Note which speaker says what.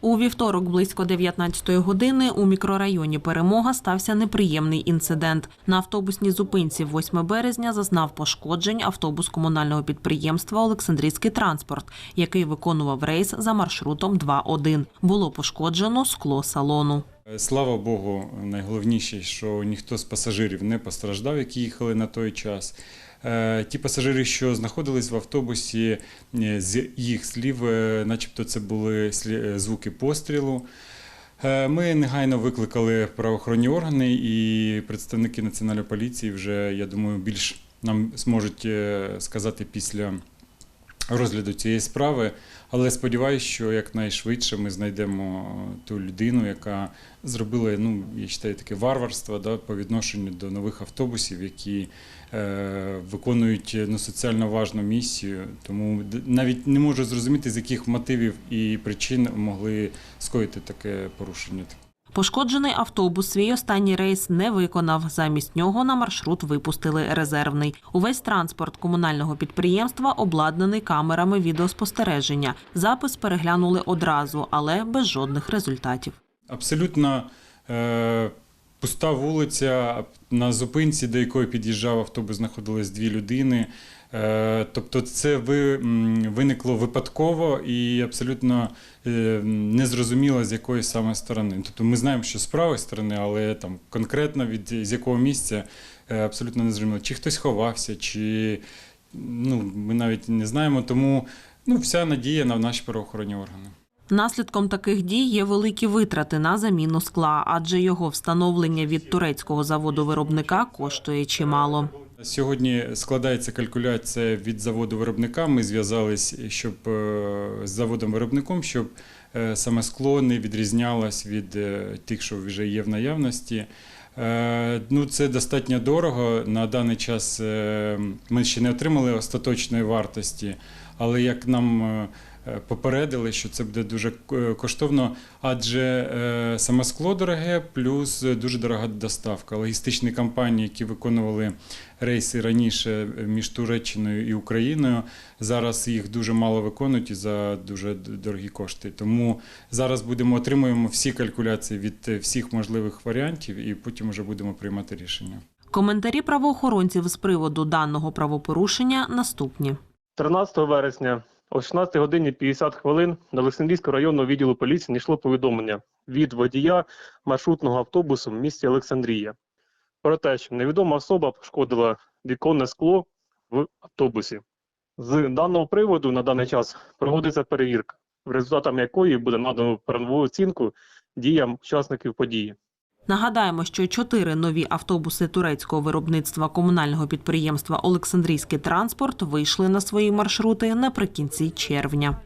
Speaker 1: У вівторок близько 19-ї години у мікрорайоні Перемога стався неприємний інцидент. На автобусній зупинці 8 березня зазнав пошкоджень автобус комунального підприємства Олександрійський транспорт, який виконував рейс за маршрутом 2.1. Було пошкоджено скло салону.
Speaker 2: Слава Богу, найголовніше, що ніхто з пасажирів не постраждав, які їхали на той час. Е, Ті пасажири, що знаходились в автобусі, е, з їх слів, е, начебто це були звуки пострілу. Ми негайно викликали правоохоронні органи і представники національної поліції вже, я думаю, більш нам зможуть сказати після розгляду цієї справи. Але сподіваюся, що якнайшвидше ми знайдемо ту людину, яка зробила, ну, я вважаю, таке варварство да, по відношенню до нових автобусів, які е, виконують ну, соціально важну місію. Тому навіть не можу зрозуміти, з яких мотивів і причин могли скоїти таке порушення.
Speaker 1: Пошкоджений автобус свій останній рейс не виконав. Замість нього на маршрут випустили резервний. Увесь транспорт комунального підприємства обладнаний камерами відеоспостереження. Запис переглянули одразу, але без жодних результатів.
Speaker 2: Абсолютно е, пуста вулиця. На зупинці, до якої під'їжджав автобус, знаходились дві людини. Е, тобто, це виникло випадково і абсолютно е, незрозуміло з якої саме сторони. Тобто, ми знаємо, що з правої сторони, але там конкретно від з якого місця е, абсолютно незрозуміло. Чи хтось ховався, чи ну, ми навіть не знаємо. Тому ну, вся надія на наші правоохоронні органи.
Speaker 1: Наслідком таких дій є великі витрати на заміну скла, адже його встановлення від турецького заводу виробника коштує чимало.
Speaker 2: Сьогодні складається калькуляція від заводу виробника. Ми зв'язались щоб е, з заводом виробником, щоб е, саме скло не відрізнялось від е, тих, що вже є в наявності. Ну, це достатньо дорого. На даний час ми ще не отримали остаточної вартості, але як нам попередили, що це буде дуже е, коштовно, адже е, саме скло дороге, плюс дуже дорога доставка. Логістичні компанії, які виконували рейси раніше між Туреччиною і Україною, зараз їх дуже мало виконують і за дуже дорогі кошти. Тому зараз будемо отримуємо всі калькуляції від е, всіх можливих варіантів, і потім вже будемо приймати рішення.
Speaker 1: Коментарі правоохоронців з приводу даного правопорушення наступні.
Speaker 3: 13 вересня о 16 годині 50 хвилин до Олександрійського районного відділу поліції надійшло повідомлення від водія маршрутного автобусу в місті Олександрія про те, що невідома особа пошкодила віконне скло в автобусі. З даного приводу на даний час проводиться перевірка, результатом якої буде надано правову оцінку діям учасників події.
Speaker 1: Нагадаємо, що чотири нові автобуси турецького виробництва комунального підприємства Олександрійський транспорт вийшли на свої маршрути наприкінці червня.